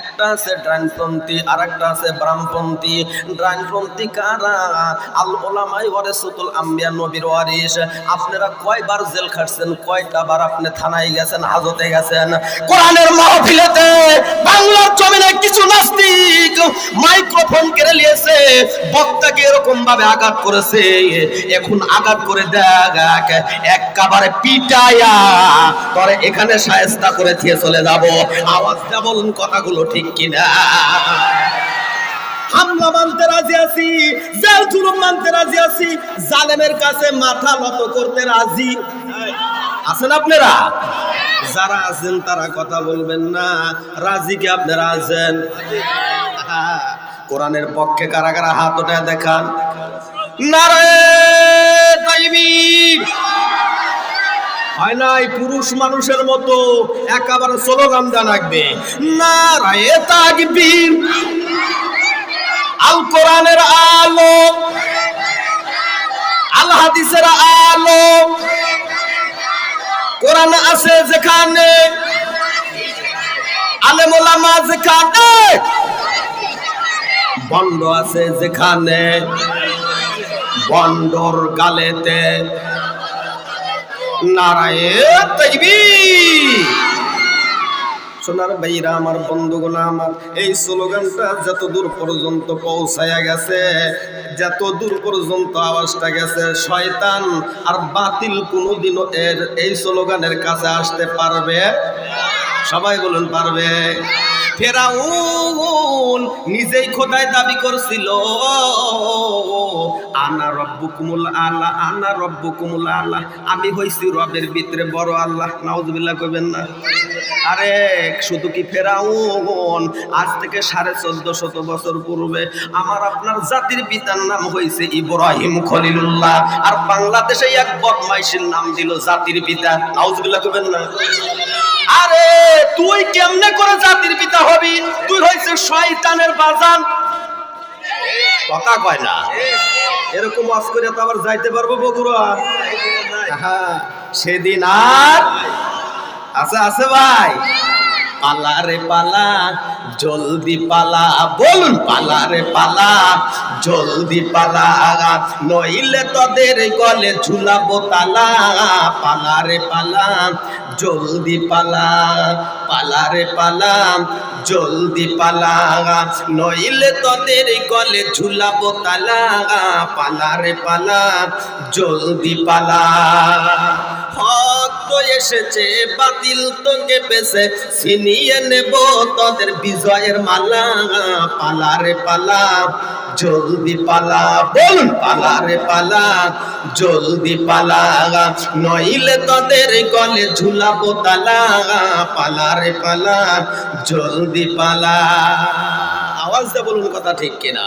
একটা আছে ডানপন্থী আর একটা আছে বামপন্থী। ডানপন্থী কারা? আল ওলামাই ওয়ারিসুল আম্বিয়া নবীর ওয়ারিস। আপনারা কয়বার জেল খাটছেন কয়টা বার আপনি থানায় গেছেন, হাজতে গেছেন? কোরআনের মাহফিলেতে বাংলার জমিনে কিছু নাস্তিক মাইক্রোফোন কেড়ে নিয়েছে। বক্তাকে এরকম ভাবে আঘাত করেছে, এখন আঘাত করে দেখ, একেবারে পিটায়া তরে এখানে সায়স্তা করে দিয়ে চলে যাব। আওয়াজটা বলুন, কথাগুলো ঠিক কিনা? হামলা মানতে রাজি আছি জেল জুলুম মানতে রাজি আছি, জালেমের কাছে মাথা নত করতে রাজি। আছেন আপনারা? যারা আছেন তারা কথা বলবেন না। রাজি কি আপনারা আছেন? কোরআনের পক্ষে কারা কারা হাত ওঠে দেখান। হয় নাই পুরুষ মানুষের মতো একেবারে স্লোগান জানাকবে নারায়ে তাকবীর আল কোরআনের আলো। আল হাদিসের আলো। কোরআন আছে যেখানে। আলেম ওলামা যেখানে। বন্ড আছে যেখানে বন্ডর গালেতে নারায়ে তাকবীর সোনার ভাইরা, আমার বন্ধুগণ, আমার এই স্লোগানটা যত দূর পর্যন্ত পৌঁছায়া গেছে, যত দূর পর্যন্ত আওয়াজটা গেছে, শয়তান আর বাতিল কোনোদিনও এর এই স্লোগানের কাছে আসতে পারবে? সবাই বলুন, পারবে? ফেরাউন নিজেই খোদায় দাবি করছিল, আনা রব্বুকুমুল আল্লাহ আনা রব্বুকুমুল আল্লাহ আমি হইছি রবের ভিতরে বড় আল্লাহ। নাউজুবিল্লাহ কইবেন না। আরে, শুধু কি ফেরাউন? আজ থেকে সাড়ে চোদ্দ শত বছর পূর্বে আমার আপনার জাতির পিতার নাম হয়েছে ইব্রাহিম খলিলুল্লাহ। আর বাংলাদেশে এক বদমাইশের নাম দিল জাতির পিতা। নাউজুবিল্লাহ কইবেন না? আরে, তুই কেমনে করে জাতির পিতা হবি? তুই হইছে শয়তানের বাজান। কথা কয় না। এরকম ওয়াজ করে তো আবার যাইতে পারব বগুড়া। সেদিন আর আছে আছে ভাই। পালা রে পালা, জলদি পালা, বলুন পালা রে পালা, জলদি পালা, নইলে তোদের গলে ঝুলাবো তালা। পালা রে পালা জলদি পালা পালা রে পালা, জলদি পালা। নইলে তোদের গলে ঝুলাবো তালা, পালা রে পালা, জলদি পালা। এসেছে, বাতিল তোকে পেছে ছিনিয়ে নেব তোদের বিজয়ের মালা। পালা রে পালা, জলদি পালা, বলুন পালা রে পালা, জলদি পালা। নইলে তোদের গলে ঝুলাবো তালা। পালা রে পালা, জলদি পালা। আওয়াজটা বলুন কথা ঠিক কিনা।